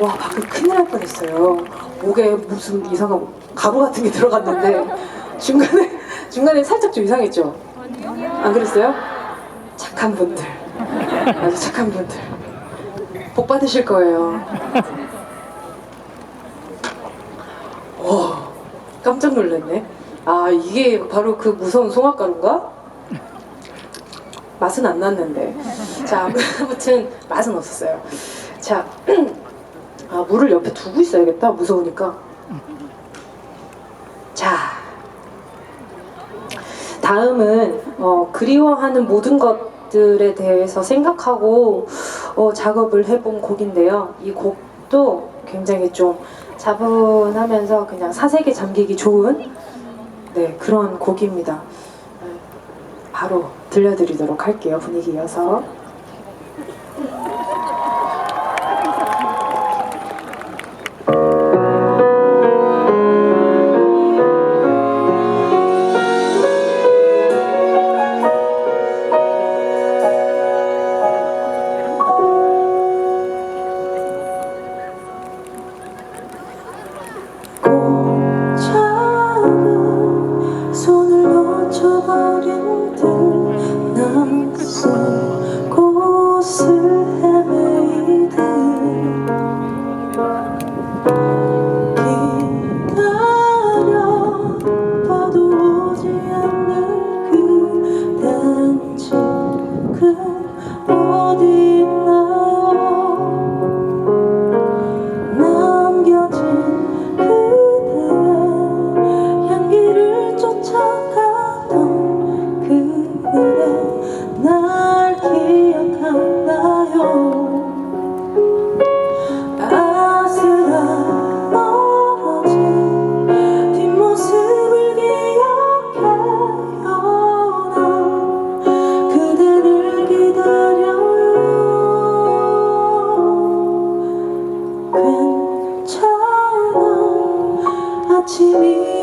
와 방금 큰일 날 뻔했어요. 목에 무슨 이상한 가루 같은 게 들어갔는데 중간에 중간에 살짝 좀 이상했죠. 안 그랬어요? 착한 분들, 아주 착한 분들 복 받으실 거예요. 와 깜짝 놀랐네. 아 이게 바로 그 무서운 송화가루인가? 맛은 안 났는데. 자 아무튼 맛은 없었어요. 자. 아, 물을 옆에 두고 있어야겠다. 무서우니까. 자. 다음은 어, 그리워하는 모든 것들에 대해서 생각하고 어, 작업을 해본 곡인데요. 이 곡도 굉장히 좀 차분하면서 그냥 사색에 잠기기 좋은 네, 그런 곡입니다. 네, 바로 들려드리도록 할게요. 분위기 이어서. me.